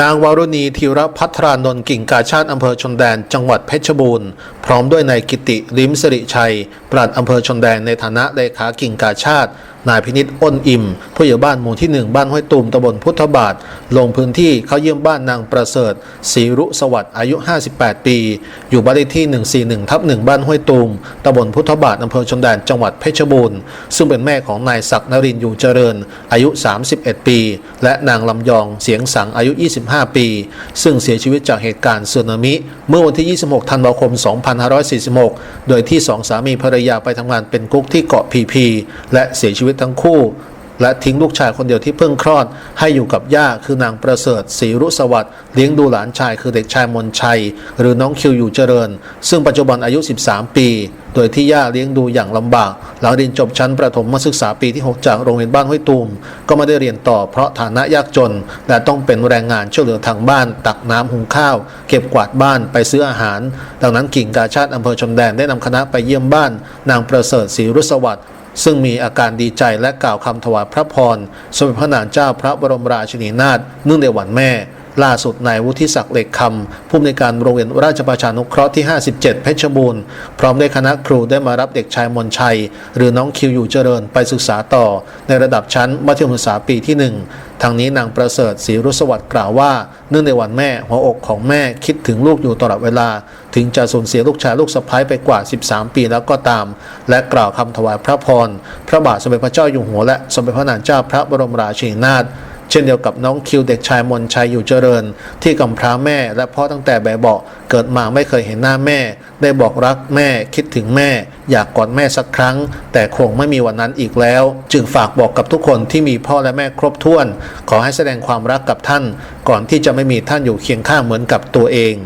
นางวารุณีธีรพัทรานนท์กิ่งกาชาติอำเภอชนแดน จังหวัดเพชรบูรณ์ พร้อมด้วยนายกิติลิมสิริชัย ปลัดอำเภอชนแดนในฐานะเลขากิ่งกาชาติ นายพินิษอ้นอิมผู้ใหญ่บ้านหมู่ที่หนึ่งบ้านห้วยตูมตำบลพุทธบาท ลงพื้นที่เข้าเยี่ยมบ้านนางประเสริฐศรีรุสวัสดิ์อายุ 58 ปี อยู่บ้านเลขที่ 141ทับ1บ้านห้วยตูมตำบลพุทธบาทอำเภอชนแดนจังหวัดเพชรบูรณ์ ซึ่งเป็นแม่ของนายศักดิ์นรินทร์อยู่เจริญ อายุ 31 ปี และนางลำยองเสียงสังอายุ 25 ปี ซึ่งเสียชีวิตจากเหตุการณ์สึนามิ เมื่อวันที่ 26 ธันวาคม 2546 โดยที่สองสามีภรรยาไปทำงานเป็นกุ๊กที่เกาะพีพีและเสียชีวิตทั้งคู่ และทิ้งลูกชายคนเดียวที่เพิ่งคลอด ให้อยู่กับย่าคือนางประเสริฐศรีรุสวัสดิ์เลี้ยงดูหลานชายคือเด็กชายมนชัย หรือน้องคิวอยู่เจริญ ซึ่งปัจจุบันอายุ 13 ปี โดยที่ย่าเลี้ยงดูอย่างลำบาก หลังเรียนจบชั้นประถมศึกษาปีที่ 6 จากโรงเรียนบ้านห้วยตูม ก็ไม่ได้เรียนต่อเพราะฐานะยากจน และต้องเป็นแรงงานช่วยเหลือทางบ้าน ตักน้ำหุงข้าว เก็บกวาดบ้านไปซื้ออาหาร ดังนั้นกิ่งกาชาติอำเภอชนแดนได้นำคณะไปเยี่ยมบ้าน นางประเสริฐศรีรุสวัสดิ์ ซึ่งมีอาการดีใจและกล่าวคำถวายพระพร สมเด็จพระนางเจ้าพระบรมราชินีนาถเนื่องในวันแม่ ล่าสุดนายวุฒิศักดิ์เหล็กคำผู้อำนวยการโรงเรียนราชประชานุเคราะห์ที่ 57 เพชรบูรณ์ พร้อมด้วยคณะครูได้มารับเด็กชายมนชัย หรือน้องคิวอยู่เจริญไปศึกษาต่อ ในระดับชั้นมัธยมศึกษาปีที่ 1 ทางนี้นางประเสริฐศรีรุสวัสดิ์กล่าวว่า เนื่องในวันแม่หัวอกของแม่คิดถึงลูกอยู่ตลอดเวลา ถึงจะสูญเสียลูกชายลูกสะใภ้ไปกว่า 13 ปีแล้วก็ตาม และกล่าวคำถวายพระพรพระบาทสมเด็จพระเจ้าอยู่หัวและสมเด็จพระนางเจ้าพระบรมราชินีนาถ เช่นเดียวกับน้องคิวเด็กชายมนชัยอยู่เจริญ ที่กำพร้าแม่และพ่อตั้งแต่แบบเบาเกิดมาไม่เคยเห็นหน้าแม่ ได้บอกรักแม่คิดถึงแม่ อยากกอดแม่สักครั้ง แต่คงไม่มีวันนั้นอีกแล้ว จึงฝากบอกกับทุกคนที่มีพ่อและแม่ครบถ้วน ขอให้แสดงความรักกับท่าน ก่อนที่จะไม่มีท่านอยู่เคียงข้างเหมือนกับตัวเอง